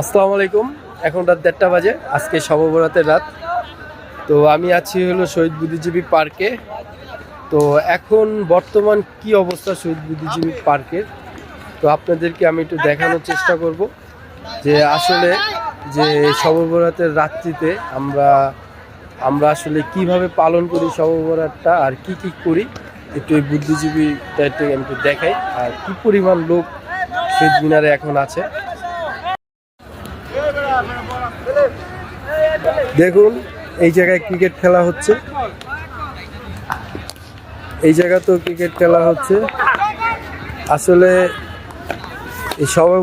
আসসালামু আলাইকুম। এখন রাত দেড়টা বাজে। আজকে সববরাতের রাত। তো আমি আছি হলো শহীদ বুদ্ধিজীবী পার্কে। তো এখন বর্তমান কি অবস্থা শহীদ বুদ্ধিজীবী পার্কের? তো আপনাদেরকে আমি একটু দেখানোর চেষ্টা করব যে আসলে যে সববরাতের রাত্রিতে আমরা আমরা আসলে কীভাবে পালন করি সববরাতটা আর কি কি করি, একটু এই একটু আমি একটু দেখাই। আর কি পরিমাণ লোক শহীদ মিনারে এখন আছে। দেখুন, এই জায়গায় ক্রিকেট খেলা হচ্ছে। এই জায়গাতেও ক্রিকেট খেলা হচ্ছে। আসলে এই সবে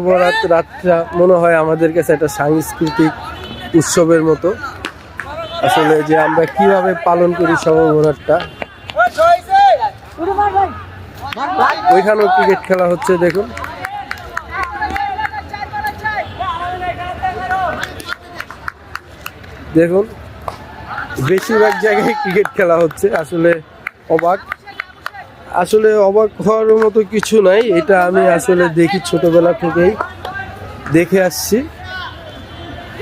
রাতটা মনে হয় আমাদের কাছে একটা সাংস্কৃতিক উৎসবের মতো। আসলে যে আমরা কীভাবে পালন করি সবে ওইখানেও ক্রিকেট খেলা হচ্ছে, দেখুন। দেখুন, বেশিরভাগ জায়গায় ক্রিকেট খেলা হচ্ছে, আসলে অবাক। আসলে অবাক হওয়ার মতো কিছু নাই, এটা আমি আসলে দেখি ছোটবেলা থেকেই, দেখে আসছি।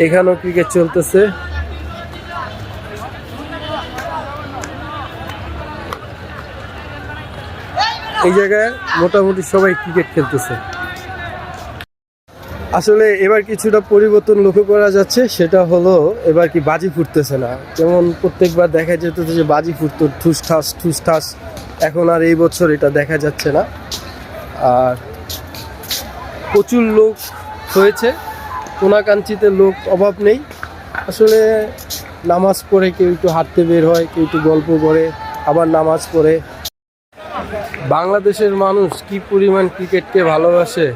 এখানেও ক্রিকেট চলতেছে। এই জায়গায় মোটামুটি সবাই ক্রিকেট খেলতেছে। আসলে এবার কিছুটা পরিবর্তন লক্ষ্য করা যাচ্ছে, সেটা হলো এবার কি বাজি ফুটতেছে না। যেমন প্রত্যেকবার দেখা যেত যে বাজি ফুটতো, ঠুস ঠাস ঠুস ঠাস। এখন আর এই বছর এটা দেখা যাচ্ছে না। আর প্রচুর লোক হয়েছে, কোনাকাঞ্চিতে লোক অভাব নেই। আসলে নামাজ পড়ে কেউ একটু হাঁটতে বের হয়, কেউ একটু গল্প করে, আবার নামাজ পড়ে। বাংলাদেশের মানুষ কি পরিমাণ ক্রিকেটকে ভালোবাসে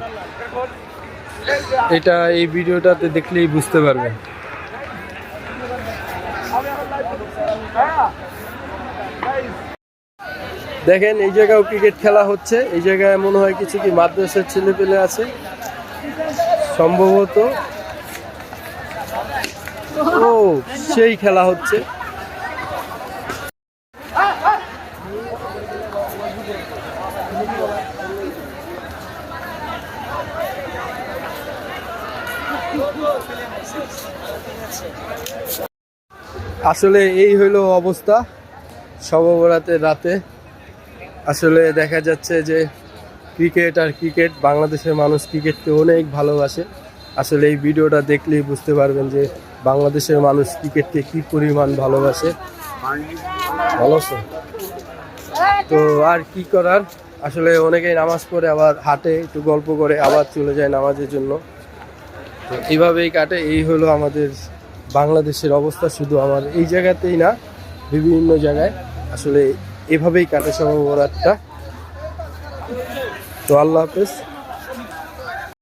এটা এই ভিডিওটাতে দেখলেই বুঝতে পারবেন দেখেন, এই জায়গাও ক্রিকেট খেলা হচ্ছে। এই জায়গায় মনে হয় কিছু কি মাদ্রাসার ছেলে পেলে আছে। সম্ভবত ও, সেই খেলা হচ্ছে। আসলে এই হইল অবস্থা সববরাতের রাতে। আসলে দেখা যাচ্ছে যে ক্রিকেট আর ক্রিকেট, বাংলাদেশের মানুষ ক্রিকেটকে অনেক ভালোবাসে। আসলে এই ভিডিওটা দেখলেই বুঝতে পারবেন যে বাংলাদেশের মানুষ ক্রিকেটকে কি পরিমাণ ভালোবাসে। ভালো? তো আর কি করার? আসলে অনেকেই নামাজ পড়ে, আবার হাঁটে, একটু গল্প করে, আবার চলে যায় নামাজের জন্য। তো এইভাবেই কাটে। এই হলো আমাদের বাংলাদেশের অবস্থা। শুধু আমার এই জায়গাতেই না, বিভিন্ন জায়গায় আসলে এভাবেই কাটে সব ওরাতটা তো আল্লাহ হাফেজ।